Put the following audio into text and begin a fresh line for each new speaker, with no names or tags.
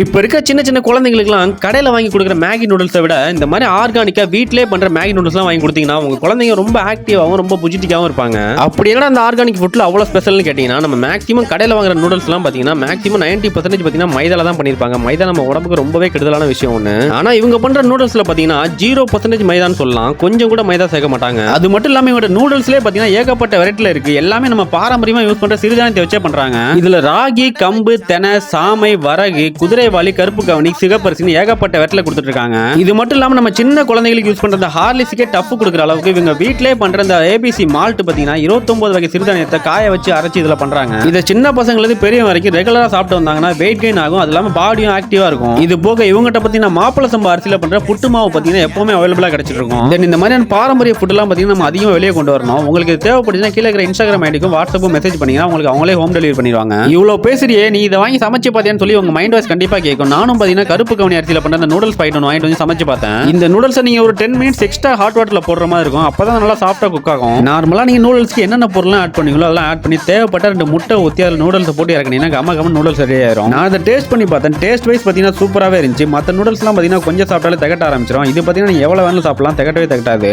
இப்போ இருக்க சின்ன சின்ன குழந்தைங்களுக்குலாம் கடையில் வாங்கி கொடுக்குற மேகி நூடுல்ஸை விட இந்த மாதிரி ஆர்கானிக்காக வீட்டிலே பண்ணுற மேகி நூடுல்ஸ்லாம் வாங்கி கொடுத்தீங்கன்னா உங்கள் குழந்தைங்க ரொம்ப ஆக்டிவாகவும் ரொம்ப புஜிட்டிக்காகவும் இருப்பாங்க. அப்படி என்ன அந்த ஆர்கானிக் ஃபுட்டில் அவ்வளோ ஸ்பெஷல்னு கேட்டிங்கன்னா நம்ம மேக்ஸிமம் கடையில் வாங்குற நூடுல்ஸ்லாம் பார்த்தீங்கன்னா மேக்ஸிமம் நைன்ட்டி பர்சன்டேஜ் பார்த்தீங்கன்னா மைதால தான் பண்ணியிருப்பாங்க. மைதா நம்ம உடம்புக்கு ரொம்பவே கெடுதலான விஷயம் ஒன்று ஆனால் இவங்க பண்ணுற நூடுல்ஸில் பார்த்தீங்கன்னா ஜீரோ பர்சன்டேஜ் மைதான்னு சொல்லலாம். கொஞ்சம் கூட மைதா சேர்க்க மாட்டாங்க. அது மட்டும் இல்லாமல் இவங்க நூடுல்ஸ்லேயே பார்த்தீங்கன்னா ஏகப்பட்ட வெரைட்டியில் இருக்குது எல்லாமே நம்ம பாரம்பரியமாக யூஸ் பண்ணுற சிறுதானியத்தை வச்சே பண்ணுறாங்க இதில் ராகி கம்பு தெனை சாமை வரகு குதிரை குதிரைவாளி கருப்பு கவனி சிகப்பரிசின்னு ஏகப்பட்ட வெட்டில கொடுத்துட்டு இருக்காங்க இது மட்டும் இல்லாம நம்ம சின்ன குழந்தைகளுக்கு யூஸ் பண்ற ஹார்லிஸ்க்கே ஹார்லிஸுக்கே டஃப் கொடுக்குற அளவுக்கு இவங்க வீட்டிலே பண்ற இந்த ஏபிசி மால்ட் பாத்தீங்கன்னா 29 வகை சிறுதானியத்தை காய வச்சு அரைச்சு இதுல பண்றாங்க. இதை சின்ன பசங்களுக்கு பெரிய வரைக்கும் ரெகுலரா சாப்பிட்டு வந்தாங்கன்னா வெயிட் கெயின் ஆகும். அது இல்லாம பாடியும் ஆக்டிவா இருக்கும். இது போக இவங்ககிட்ட பாத்தீங்கன்னா மாப்பிள சம்பா அரிசியில பண்ற புட்டு மாவு பாத்தீங்கன்னா எப்பவுமே அவைலபிளா கிடைச்சிட்டு இருக்கும் தென் இந்த மாதிரியான பாரம்பரிய ஃபுட் எல்லாம் பாத்தீங்கன்னா நம்ம அதிகமாக வெளியே கொண்டு வரணும். உங்களுக்கு இது தேவைப்படுச்சுன்னா கீழே இருக்கிற இன்ஸ்டாகிராம் ஐடிக்கும் வாட்ஸ்அப்பும் மெசேஜ் பண்ணீங்கன்னா உங்களுக்கு அவங்களே ஹோம் டெலிவரி பண்ணிடுவாங்க. இவ்வளவு பேசுறியே நீ இதை வாங்கி சமைச்சு பார்த்தியான்னு சொல்லி உங்க மைண்ட் வாய்ஸ் கண்டிப்பாக கேட்கும் நானும் பார்த்தீங்கன்னா கருப்பு கவனி அரிசியில் பண்ண அந்த நூடுல்ஸ் பாக்கெட் ஒன்று வாங்கிட்டு வந்து சமைச்சு பார்த்தேன். இந்த நூடல்ஸை நீங்கள் ஒரு டென் மினிட்ஸ் எக்ஸ்ட்ரா ஹாட் வாட்டரில் போடுற மாதிரி இருக்கும். அப்போ தான் நல்லா சாஃப்ட்டாக குக் ஆகும். நார்மலாக நீங்கள் நூடுல்ஸ்க்கு என்னென்ன பொருள்லாம் ஆட் பண்ணுவீங்களோ அதெல்லாம் ஆட் பண்ணி தேவைப்பட்ட ரெண்டு முட்டை ஊற்றி அதில் நூடுல்ஸ் போட்டு இறக்குனீங்கன்னா கம கம்ம நூடுல்ஸ் ரெடி ஆயிரும். நான் அதை டேஸ்ட் பண்ணி பார்த்தேன். டேஸ்ட் வைஸ் பார்த்தீங்கன்னா சூப்பராகவே இருந்துச்சு. மற்ற நூடுல்ஸ்லாம் பார்த்தீங்கன்னா கொஞ்சம் சாப்பிட்டாலே திகட்ட ஆரம்பிச்சிடும் இது பார்த்தீங்கன்னா நீங்கள் எவ்வளோ வேணாலும் சாப்பிடலாம். திகட்டவே திகட்டாது.